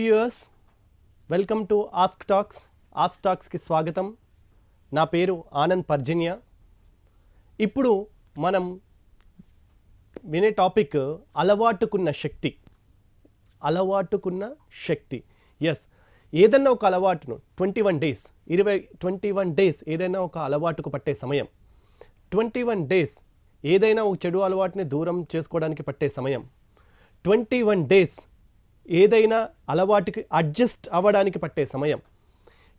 Hi viewers welcome to ask talks ask టాక్స్కి స్వాగతం. నా పేరు ఆనంద్ పర్జన్య. ఇప్పుడు మనం వినే టాపిక్ అలవాటుకున్న శక్తి. అలవాటుకున్న శక్తి. ఎస్ ఏదన్నా ఒక అలవాటును ట్వంటీ వన్ డేస్ ఇరవై ట్వంటీ వన్ డేస్ ఏదైనా ఒక అలవాటుకు పట్టే సమయం. ట్వంటీ వన్ డేస్ ఏదైనా ఒక చెడు అలవాటుని దూరం చేసుకోవడానికి పట్టే సమయం. ట్వంటీ వన్ డేస్ ఏదైనా అలవాటుకి అడ్జస్ట్ అవ్వడానికి పట్టే సమయం.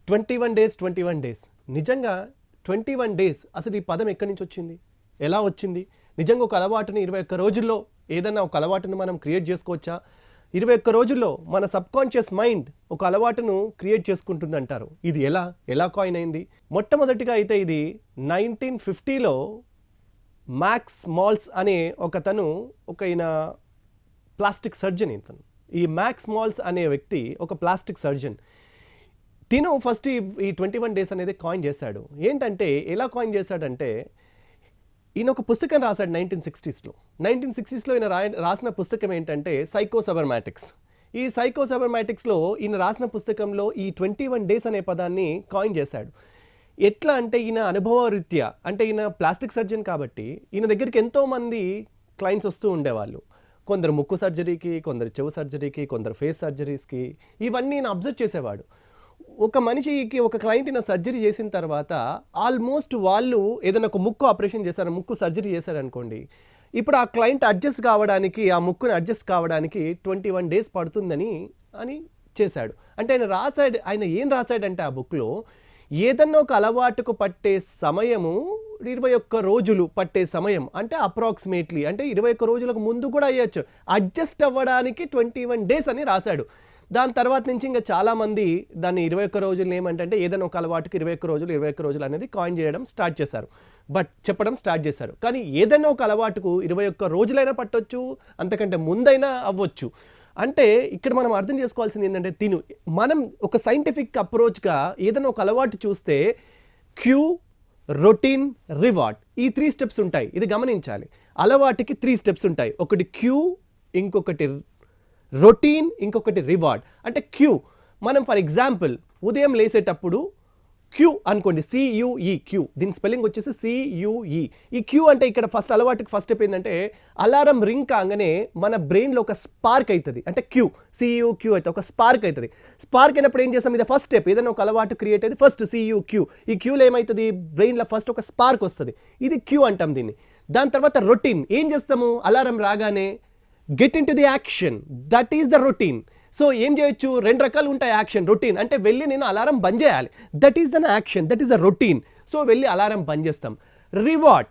Twenty one days twenty one days. నిజంగా ట్వంటీ వన్ డేస్ అసలు ఈ పదం ఎక్కడి నుంచి వచ్చింది? ఎలా వచ్చింది? నిజంగా ఒక అలవాటుని ఇరవై ఒక్క రోజుల్లో ఏదైనా ఒక అలవాటుని మనం క్రియేట్ చేసుకోవచ్చా? ఇరవై ఒక్క రోజుల్లో మన సబ్కాన్షియస్ మైండ్ ఒక అలవాటును క్రియేట్ చేసుకుంటుంది అంటారు ఇది ఎలా? ఎలా కాయిన్ అయింది? మొట్టమొదటిగా అయితే ఇది నైన్టీన్ ఫిఫ్టీలో మ్యాక్స్ మాల్స్ అనే ఒకతను ఒక ఈయన ప్లాస్టిక్ సర్జన్ ఇతను ఈ మ్యాక్స్ మాల్స్ అనే వ్యక్తి ఒక ప్లాస్టిక్ సర్జన్. తిను ఫస్ట్ ఈ ట్వంటీ వన్ డేస్ అనేది కాయిన్ చేశాడు. ఏంటంటే ఎలా కాయిన్ చేశాడంటే ఈయన ఒక పుస్తకం రాశాడు నైన్టీన్ సిక్స్టీస్లో. నైన్టీన్ సిక్స్టీస్లో ఈయన రాయ రాసిన పుస్తకం ఏంటంటే సైకోసబర్మాటిక్స్. ఈ సైకోసబర్మాటిక్స్లో ఈయన రాసిన పుస్తకంలో ఈ ట్వంటీ వన్ డేస్ అనే పదాన్ని కాయిన్ చేశాడు. ఎట్లా అంటే ఈయన అనుభవ రీత్యా అంటే ఈయన ప్లాస్టిక్ సర్జన్ కాబట్టి ఈయన దగ్గరికి ఎంతోమంది క్లయింట్స్ వస్తూ ఉండేవాళ్ళు. కొందరు ముక్కు సర్జరీకి కొందరు చెవు సర్జరీకి కొందరు ఫేస్ సర్జరీస్కి ఇవన్నీ నేను అబ్జర్వ్ చేసేవాడు. ఒక మనిషికి ఒక క్లయింట్ నా సర్జరీ చేసిన తర్వాత ఆల్మోస్ట్ వాళ్ళు ఏదైనా ఒక ముక్కు ఆపరేషన్ చేశారు ముక్కు సర్జరీ చేశారనుకోండి ఇప్పుడు ఆ క్లయింట్ అడ్జస్ట్ కావడానికి ఆ ముక్కుని అడ్జస్ట్ కావడానికి ట్వంటీ వన్ డేస్ పడుతుందని అని చేశాడు. అంటే ఆయన రాశాడు ఆయన ఏం రాశాడంటే ఆ బుక్లో ఏదన్నా ఒక అలవాటుకు పట్టే సమయము ఇరవై ఒక్క రోజులు పట్టే సమయం అంటే అప్రాక్సిమేట్లీ అంటే ఇరవై ఒక్క రోజులకు ముందు కూడా అయ్యొచ్చు. అడ్జస్ట్ అవ్వడానికి ట్వంటీ వన్ డేస్ అని రాశాడు. దాని తర్వాత నుంచి ఇంకా చాలామంది దాన్ని ఇరవై ఒక్క రోజులు ఏమంటే ఏదైనా ఒక అలవాటుకి ఇరవై ఒక్క రోజులు ఇరవై ఒక్క రోజులు అనేది కాయిన్ చేయడం స్టార్ట్ చేశారు. బట్ చెప్పడం స్టార్ట్ చేశారు. కానీ ఏదైనా ఒక అలవాటుకు ఇరవై ఒక్క రోజులైనా పట్టొచ్చు అంతకంటే ముందైనా అవ్వచ్చు. అంటే ఇక్కడ మనం అర్థం చేసుకోవాల్సింది ఏంటంటే తిను. మనం ఒక సైంటిఫిక్ అప్రోచ్గా ఏదైనా ఒక అలవాటు చూస్తే క్యూ రొటీన్ రివార్డ్. ఈ త్రీ స్టెప్స్ ఉంటాయి. ఇది గమనించాలి. అలవాటుకి త్రీ స్టెప్స్ ఉంటాయి. ఒకటి క్యూ ఇంకొకటి రొటీన్ ఇంకొకటి రివార్డ్. అంటే క్యూ. మనం ఫర్ ఎగ్జాంపుల్ ఉదయం లేసేటప్పుడు క్యూ అనుకోండి సియుఈ క్యూ దీని స్పెల్లింగ్ వచ్చేసి సియుఈ ఈ క్యూ అంటే ఇక్కడ ఫస్ట్ అలవాటుకి ఫస్ట్ స్టెప్ ఏంటంటే అలారం రింగ్ కాగానే మన బ్రెయిన్లో ఒక స్పార్క్ అవుతుంది అంటే క్యూ సియు క్యూ అయితే ఒక స్పార్క్ అవుతుంది స్పార్క్ అయినప్పుడు ఏం చేస్తాం? ఇది ఫస్ట్ స్టెప్. ఏదైనా ఒక అలవాటు క్రియేట్ అయ్యేది ఫస్ట్ సియు క్యూ ఈ క్యూలో ఏమవుతుంది బ్రెయిన్లో ఫస్ట్ ఒక స్పార్క్ వస్తుంది. ఇది క్యూ అంటాం దీన్ని. దాని తర్వాత రొటీన్. ఏం చేస్తాము? అలారం రాగానే get into the action that is the routine so ఏం చేయొచ్చు? రెండు రకాలు ఉంటాయి యాక్షన్ రొటీన్. అంటే వెళ్ళి నేను అలారం బంద్ చేయాలి. That is then action that is the routine so వెళ్ళి అలారం బంద్ చేస్తాం. రివార్డ్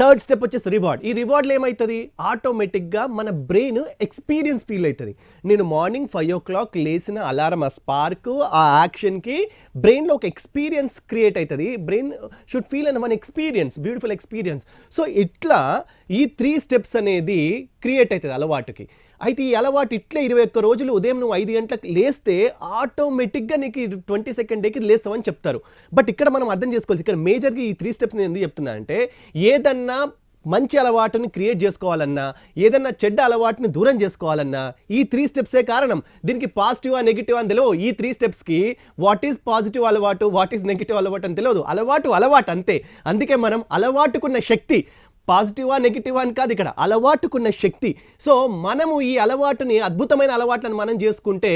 థర్డ్ స్టెప్ వచ్చేసి రివార్డ్ ఈ రివార్డ్లో ఏమవుతుంది ఆటోమేటిక్గా మన బ్రెయిన్ ఎక్స్పీరియన్స్ ఫీల్ అవుతుంది నేను మార్నింగ్ ఫైవ్ ఓ క్లాక్ లేచిన అలారం ఆ స్పార్క్ ఆ యాక్షన్కి బ్రెయిన్లో ఒక ఎక్స్పీరియన్స్ క్రియేట్ అవుతుంది brain should feel an one experience beautiful experience so ఇట్లా ఈ త్రీ స్టెప్స్ అనేది క్రియేట్ అవుతుంది అలవాటుకి. అయితే ఈ అలవాటు ఇట్లా ఇరవై ఒక్క రోజులు ఉదయం నువ్వు ఐదు గంటలకు లేస్తే ఆటోమేటిక్గా నీకు ట్వంటీ సెకండ్ డేకి లేస్తామని చెప్తారు. బట్ ఇక్కడ మనం అర్థం చేసుకోవాలి ఇక్కడ మేజర్గా ఈ త్రీ స్టెప్స్ నేను ఎందుకు చెప్తున్నా అంటే ఏదన్నా మంచి అలవాటుని క్రియేట్ చేసుకోవాలన్నా ఏదన్నా చెడ్డ అలవాటుని దూరం చేసుకోవాలన్నా ఈ త్రీ స్టెప్సే కారణం. దీనికి పాజిటివ్ ఆ నెగిటివ్ అని తెలియదు ఈ త్రీ స్టెప్స్కి వాట్ ఈస్ పాజిటివ్ అలవాటు వాట్ ఈస్ నెగిటివ్ అలవాటు అని తెలియదు అలవాటు అలవాటు అంతే. అందుకే మనం అలవాటుకున్న శక్తి పాజిటివా నెగిటివా అని కాదు ఇక్కడ. అలవాటుకున్న శక్తి. సో మనము ఈ అలవాటుని అద్భుతమైన అలవాట్లను మనం చేసుకుంటే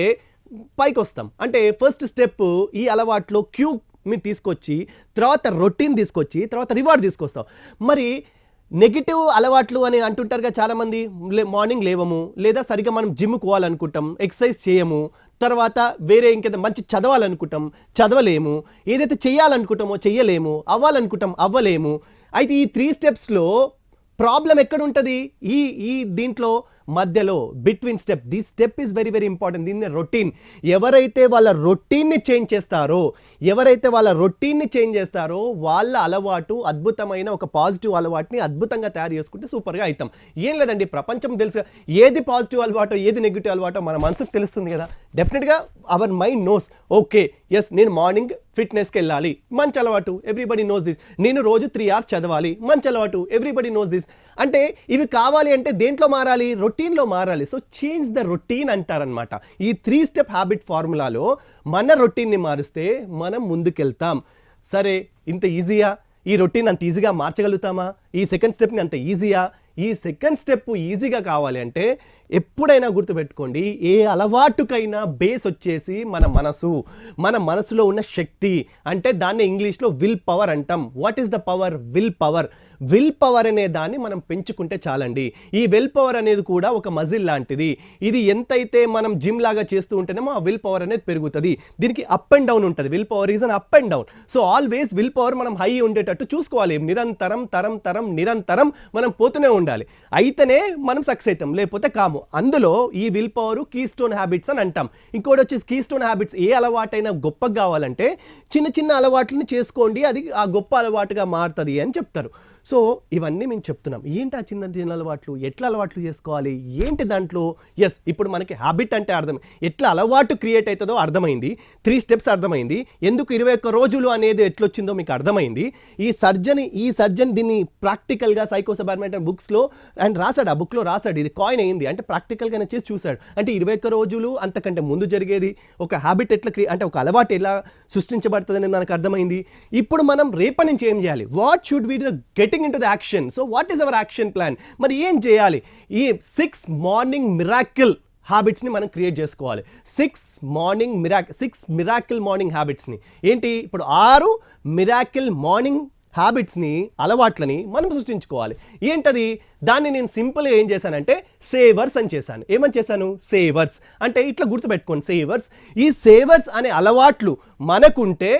పైకి వస్తాం అంటే ఫస్ట్ స్టెప్ ఈ అలవాట్లో క్యూ మీరు తీసుకొచ్చి తర్వాత రొటీన్ తీసుకొచ్చి తర్వాత రివార్డ్ తీసుకొస్తాం. మరి నెగిటివ్ అలవాట్లు అని అంటుంటారుగా చాలామంది మార్నింగ్ లేవము లేదా సరిగ్గా మనం జిమ్ పోవాలనుకుంటాం ఎక్సర్సైజ్ చేయము తర్వాత వేరే ఇంకేదో మంచి చదవాలనుకుంటాం చదవలేము ఏదైతే చేయాలనుకుంటామో చేయలేము అవ్వాలనుకుంటాం అవ్వలేము అయితే ఈ త్రీ స్టెప్స్లో ప్రాబ్లం ఎక్కడ ఉంటుంది ఈ ఈ దీంట్లో మధ్యలో between step the step is very very important దీన్ని రొటీన్ ఎవరైతే వాళ్ళ రొటీన్ని చేంజ్ చేస్తారో ఎవరైతే వాళ్ళ రొటీన్ని చేంజ్ చేస్తారో వాళ్ళ అలవాటు అద్భుతమైన ఒక పాజిటివ్ అలవాటుని అద్భుతంగా తయారు చేసుకుంటే సూపర్గా అవుతాం. ఏం లేదండి ప్రపంచం తెలుసు ఏది పాజిటివ్ అలవాటో ఏది నెగిటివ్ అలవాటో మన మనసుకు తెలుస్తుంది కదా. డెఫినెట్గా our mind knows okay yes నేను మార్నింగ్ ఫిట్నెస్కి వెళ్ళాలి మంచి అలవాటు ఎవ్రీబడి నోస్ దిస్ నేను రోజు త్రీ అవర్స్ చదవాలి మంచి అలవాటు ఎవ్రీబడి నోస్ దిస్ అంటే ఇవి కావాలి అంటే దేంట్లో మారాలి? రొటీన్లో మారాలి. సో చేంజ్ ద రొటీన్ అంటారనమాట ఈ త్రీ స్టెప్ హ్యాబిట్ ఫార్ములాలో మన రొటీన్ని మారిస్తే మనం ముందుకెళ్తాం. సరే ఇంత ఈజీయా ఈ రొటీన్ అంత ఈజీగా మార్చగలుగుతామా? ఈ సెకండ్ స్టెప్ని అంత ఈజీయా ఈ సెకండ్ స్టెప్ ఈజీగా కావాలి అంటే ఎప్పుడైనా గుర్తుపెట్టుకోండి ఏ అలవాటుకైనా బేస్ వచ్చేసి మన మనసు మన మనసులో ఉన్న శక్తి అంటే దాన్ని ఇంగ్లీష్లో విల్ పవర్ అంటాం. What is the power will power will power అనే దాన్ని మనం పెంచుకుంటే చాలండి. ఈ విల్ పవర్ అనేది కూడా ఒక మజిల్ లాంటిది. ఇది ఎంతైతే మనం జిమ్ లాగా చేస్తూ ఉంటేనేమో ఆ విల్ పవర్ అనేది పెరుగుతుంది. దీనికి అప్ అండ్ డౌన్ ఉంటుంది. Will power is an up and down. So always will power మనం హై ఉండేటట్టు చూసుకోవాలి. నిరంతరం తరం తరం నిరంతరం మనం పోతూనే ఉండాలి. అయితేనే మనం సక్సెస్ అవుతాం లేకపోతే కాము. అందులో ఈ will power keystone habits అని అంటాం. ఇంకోటి వచ్చేసి కీ స్టోన్ హ్యాబిట్స్ ఏ అలవాటైనా గొప్పగా కావాలంటే చిన్న చిన్న అలవాట్లను చేసుకోండి. అది ఆ గొప్ప అలవాటుగా మారుతుంది అని చెప్తారు. సో ఇవన్నీ మేము చెప్తున్నాం. ఏంటి ఆ చిన్న చిన్న అలవాట్లు? ఎట్లా అలవాట్లు చేసుకోవాలి? ఏంటి దాంట్లో? ఎస్ ఇప్పుడు మనకి హ్యాబిట్ అంటే అర్థం. ఎట్లా అలవాటు క్రియేట్ అవుతుందో అర్థమైంది. త్రీ స్టెప్స్ అర్థమైంది. ఎందుకు ఇరవై ఒక్క రోజులు అనేది ఎట్లొచ్చిందో మీకు అర్థమైంది. ఈ సర్జన్ ఈ సర్జన్ దీన్ని ప్రాక్టికల్గా సైకోసబార్మెంట్ బుక్స్లో అండ్ రాశాడు. ఆ బుక్లో రాశాడు. ఇది కాయిన్ అయింది. అంటే ప్రాక్టికల్గా చేసి చూశాడు. అంటే ఇరవై ఒక్క రోజులు అంతకంటే ముందు జరిగేది ఒక హ్యాబిట్ ఎట్లా క్రియే అంటే ఒక అలవాటు ఎలా సృష్టించబడుతుంది అనేది మనకు అర్థమైంది. ఇప్పుడు మనం రేపటి నుంచి ఏం చేయాలి? What should we the getting into the action so what is our action plan మరి ఏం చేయాలి? ఈ సిక్స్ మార్నింగ్ మిరాకిల్ హ్యాబిట్స్ని మనం క్రియేట్ చేసుకోవాలి. Six morning miracle six miracle morning హ్యాబిట్స్ని ఏంటి? ఇప్పుడు ఆరు మిరాకిల్ మార్నింగ్ హ్యాబిట్స్ని అలవాట్లని మనం సృష్టించుకోవాలి. ఏంటది? దాన్ని నేను సింపుల్గా ఏం చేశానంటే సేవర్స్ అని చేశాను. ఏమని చేశాను? సేవర్స్ అంటే ఇట్లా గుర్తుపెట్టుకోండి సేవర్స్ ఈ సేవర్స్ అనే అలవాట్లు మనకుంటే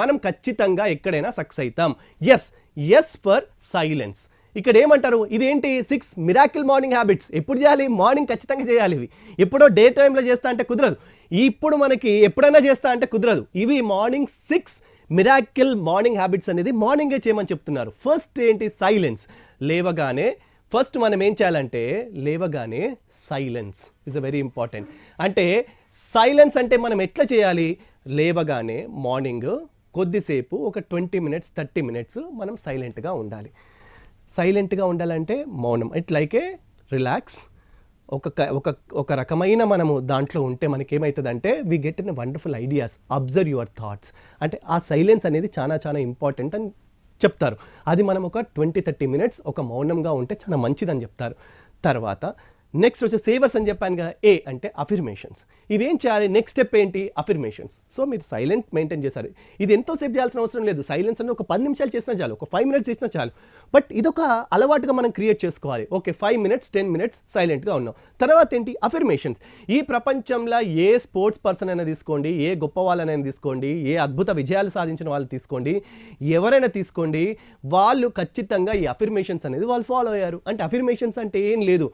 మనం ఖచ్చితంగా ఎక్కడైనా సక్సెస్ అవుతాం. ఎస్ ఎస్ ఫర్ సైలెన్స్ ఇక్కడ ఏమంటారు? ఇదేంటి? సిక్స్ మిరాకిల్ మార్నింగ్ హ్యాబిట్స్ ఎప్పుడు చేయాలి? మార్నింగ్ ఖచ్చితంగా చేయాలి ఇవి. ఎప్పుడో డే టైంలో చేస్తా అంటే కుదరదు. ఇప్పుడు మనకి ఎప్పుడైనా చేస్తా అంటే కుదరదు. ఇవి morning six miracle morning habits అనేది మార్నింగే చేయమని చెప్తున్నారు. ఫస్ట్ ఏంటి? సైలెన్స్ లేవగానే ఫస్ట్ మనం ఏం చేయాలంటే లేవగానే silence is a very important అంటే సైలెన్స్ అంటే మనం ఎట్లా చేయాలి? లేవగానే మార్నింగ్ కొద్దిసేపు ఒక ట్వంటీ మినిట్స్ థర్టీ మినిట్స్ మనం సైలెంట్గా ఉండాలి. సైలెంట్గా ఉండాలంటే మౌనం. It like a relax. ఒక క- ఒక ఒక రకమైన మనము దాంట్లో ఉంటే మనకి ఏమవుతుందంటే we get in wonderful ideas observe your thoughts అంటే ఆ సైలెన్స్ అనేది చాలా చాలా ఇంపార్టెంట్ అని చెప్తారు. అది మనం ఒక ట్వంటీ థర్టీ మినిట్స్ ఒక మౌనంగా ఉంటే చాలా మంచిదని చెప్తారు. తర్వాత నెక్స్ట్ వచ్చే సేవర్స్ అని చెప్పాను కదా ఏ అంటే అఫిర్మేషన్స్ ఇవేం చేయాలి? నెక్స్ట్ స్టెప్ ఏంటి? అఫిర్మేషన్స్ సో మీరు సైలెంట్ మెయింటైన్ చేశారు. ఇది ఎంతోసేపు చేయాల్సిన అవసరం లేదు. సైలెన్స్ అని ఒక పది నిమిషాలు చేసినా చాలు ఒక ఫైవ్ మినిట్స్ చేసినా చాలు. బట్ ఇదొక అలవాటుగా మనం క్రియేట్ చేసుకోవాలి. Okay five minutes ten minutes సైలెంట్గా ఉన్నాం. తర్వాత ఏంటి? అఫిర్మేషన్స్ ఈ ప్రపంచంలో ఏ స్పోర్ట్స్ పర్సన్ అయినా తీసుకోండి ఏ గొప్ప వాళ్ళనైనా తీసుకోండి ఏ అద్భుత విజయాలు సాధించిన వాళ్ళు తీసుకోండి ఎవరైనా తీసుకోండి వాళ్ళు ఖచ్చితంగా ఈ అఫిర్మేషన్స్ అనేది వాళ్ళు ఫాలో అయ్యారు. అంటే అఫిర్మేషన్స్ అంటే ఏం లేదు.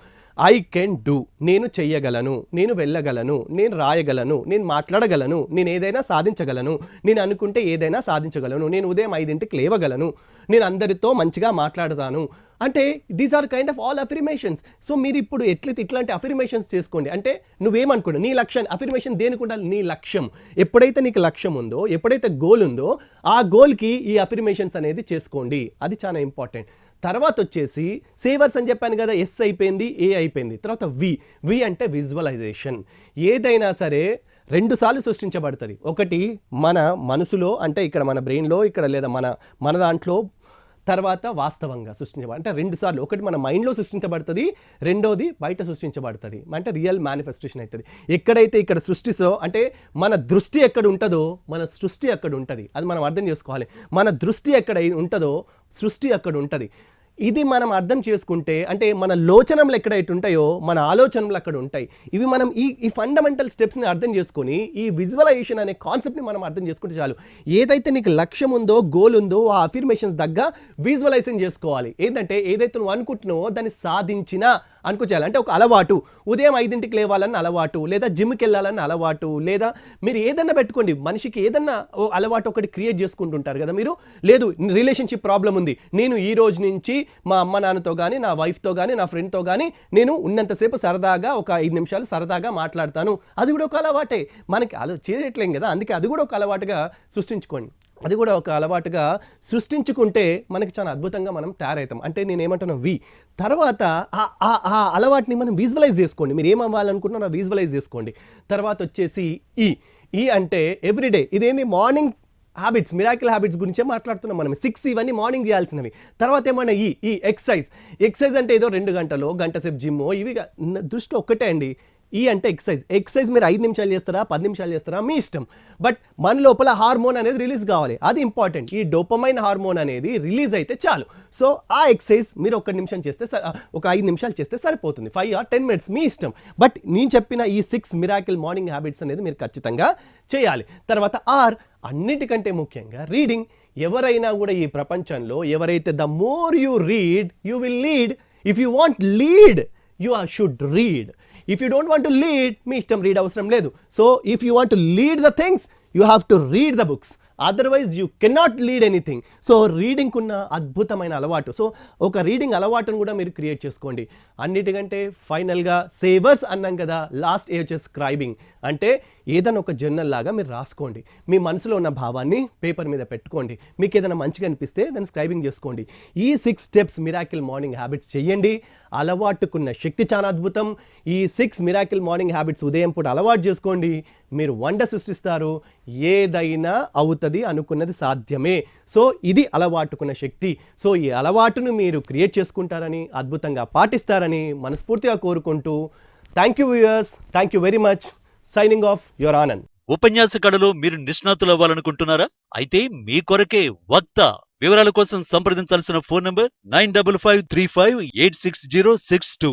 ఐ కెన్ డూ నేను చెయ్యగలను నేను వెళ్ళగలను నేను రాయగలను నేను మాట్లాడగలను నేను ఏదైనా సాధించగలను నేను అనుకుంటే ఏదైనా సాధించగలను నేను ఉదయం ఐదింటికి లేవగలను నేను అందరితో మంచిగా మాట్లాడతాను. అంటే these are kind of all affirmations so మీరు ఇప్పుడు ఎట్లయితే ఇట్లాంటి అఫిర్మేషన్స్ చేసుకోండి? అంటే నువ్వేమనుకోండి నీ లక్ష్యం అఫిర్మేషన్ దేనికి ఉండాలి? నీ లక్ష్యం. ఎప్పుడైతే నీకు లక్ష్యం ఉందో ఎప్పుడైతే గోల్ ఉందో ఆ గోల్కి ఈ అఫిర్మేషన్స్ అనేది చేసుకోండి. అది చాలా ఇంపార్టెంట్ తర్వాత వచ్చేసి సేవర్స్ అని చెప్పాను కదా ఎస్ అయిపోయింది ఏ అయిపోయింది. తర్వాత వి. వి అంటే విజువలైజేషన్. ఏదైనా సరే రెండు సార్లు సృష్టించబడుతుంది. ఒకటి మన మనసులో అంటే ఇక్కడ మన బ్రెయిన్లో ఇక్కడ లేదా మన మన దాంట్లో తర్వాత వాస్తవంగా సృష్టించబడి అంటే రెండు సార్లు. ఒకటి మన మైండ్లో సృష్టించబడుతుంది రెండోది బయట సృష్టించబడుతుంది. అంటే రియల్ మేనిఫెస్టేషన్ అవుతుంది ఎక్కడైతే ఇక్కడ సృష్టిస్తో అంటే మన దృష్టి ఎక్కడ ఉంటుందో మన సృష్టి అక్కడ ఉంటుంది. అది మనం అర్థం చేసుకోవాలి. మన దృష్టి ఎక్కడ ఉంటుందో సృష్టి అక్కడ ఉంటుంది. ఇది మనం అర్థం చేసుకుంటే అంటే మన లోచనలు ఎక్కడైతే ఉంటాయో మన ఆలోచనలు అక్కడ ఉంటాయి. ఇవి మనం ఈ ఈ ఫండమెంటల్ స్టెప్స్ని అర్థం చేసుకొని ఈ విజువలైజేషన్ అనే కాన్సెప్ట్ని మనం అర్థం చేసుకుంటే చాలు. ఏదైతే నీకు లక్ష్యం ఉందో గోల్ ఉందో ఆ అఫిర్మేషన్స్ దగ్గ విజువలైజేషన్ చేసుకోవాలి. ఏంటంటే ఏదైతే నువ్వు అనుకుంటున్నావో దాన్ని సాధించినా అనుకోచేయాలి. అంటే ఒక అలవాటు. ఉదయం ఐదింటికి లేవాలన్న అలవాటు లేదా జిమ్కి వెళ్ళాలన్న అలవాటు లేదా మీరు ఏదన్నా పెట్టుకోండి. మనిషికి ఏదన్నా ఓ అలవాటు ఒకటి క్రియేట్ చేసుకుంటుంటారు కదా మీరు? లేదు రిలేషన్షిప్ ప్రాబ్లం ఉంది. నేను ఈ రోజు నుంచి మా అమ్మ నాన్నతో కానీ నా వైఫ్తో కానీ నా ఫ్రెండ్తో కానీ నేను ఉన్నంతసేపు సరదాగా ఒక ఐదు నిమిషాలు సరదాగా మాట్లాడతాను. అది కూడా ఒక అలవాటే. మనకి అలా చేయట్లేం కదా అందుకే అది కూడా ఒక అలవాటుగా సృష్టించుకోండి. అది కూడా ఒక అలవాటుగా సృష్టించుకుంటే మనకి చాలా అద్భుతంగా మనం తయారవుతాం. అంటే నేను ఏమంటున్నా వి. తర్వాత ఆ- ఆ- అలవాటుని మనం విజువలైజ్ చేసుకోండి. మీరు ఏమవ్వాలనుకుంటున్నారో విజువలైజ్ చేసుకోండి. తర్వాత వచ్చేసి ఈ. ఈ అంటే ఎవ్రీడే ఇదేంది? మార్నింగ్ హ్యాబిట్స్ మిరాకిల్ హ్యాబిట్స్ గురించే మాట్లాడుతున్నాం మనం సిక్స్ ఇవన్నీ మార్నింగ్ చేయాల్సినవి. తర్వాత ఏమన్నా ఈ ఈ ఎక్సైజ్ ఎక్సైజ్ అంటే ఏదో రెండు గంటలు గంట సేపు జిమ్ ఇవి దృష్టి దృష్టిలో ఒక్కటే అండి. ఈ అంటే ఎక్సైజ్ ఎక్సైజ్ మీరు ఐదు నిమిషాలు చేస్తారా పది నిమిషాలు చేస్తారా? మీ ఇష్టం. బట్ మన లోపల హార్మోన్ అనేది రిలీజ్ కావాలి. అది ఇంపార్టెంట్ ఈ డోపమైన్ హార్మోన్ అనేది రిలీజ్ అయితే చాలు. సో ఆ ఎక్సైజ్ మీరు ఒక నిమిషం చేస్తే ఒక ఐదు నిమిషాలు చేస్తే సరిపోతుంది. ఫైవ్ ఆర్ టెన్ మినిట్స్ మీ ఇష్టం. బట్ నేను చెప్పిన ఈ సిక్స్ మిరాకిల్ మార్నింగ్ హ్యాబిట్స్ అనేది మీరు ఖచ్చితంగా చేయాలి. తర్వాత ఆర్ అన్నిటికంటే ముఖ్యంగా రీడింగ్. ఎవరైనా కూడా ఈ ప్రపంచంలో ఎవరైతే the more you read you will lead. If you want lead you are should read. If you don't want to lead మీ ఇష్టం రీడ్ అవసరం లేదు. So if you want to lead the things you have to read the books. Otherwise you cannot lead anything so reading ఉన్న అద్భుతమైన అలవాటు. So ఒక reading అలవాటును కూడా మీరు క్రియేట్ చేసుకోండి. అన్నిటికంటే ఫైనల్గా సేవర్స్ అన్నాం కదా లాస్ట్ ఏ వచ్చేసి స్క్రైబింగ్ అంటే ఏదైనా ఒక జర్నల్ లాగా మీరు రాసుకోండి. మీ మనసులో ఉన్న భావాన్ని పేపర్ మీద పెట్టుకోండి. మీకు ఏదైనా మంచిగా అనిపిస్తే దాన్ని స్క్రైబింగ్ చేసుకోండి. ఈ six steps miracle morning habits చేయండి. అలవాటుకున్న శక్తి చాలా అద్భుతం. ఈ సిక్స్ మిరాకిల్ మార్నింగ్ హ్యాబిట్స్ ఉదయం పూట అలవాటు చేసుకోండి. మీరు వండ సృష్టిస్తారు ఏదైనా అవుతుంది అనుకున్నది సాధ్యమే. సో ఇది అలవాటుకున్న శక్తి. సో ఈ అలవాటును మీరు క్రియేట్ చేసుకుంటారని అద్భుతంగా పాటిస్తారని మనస్ఫూర్తిగా కోరుకుంటూ thank you viewers thank you very much. Signing off your Anand. ఉపన్యాస కళలో మీరు నిష్ణాతులు అవ్వాలనుకుంటున్నారా? అయితే మీ కొరకే వక్త వివరాల కోసం సంప్రదించాల్సిన phone number nine double five three five eight six zero six two.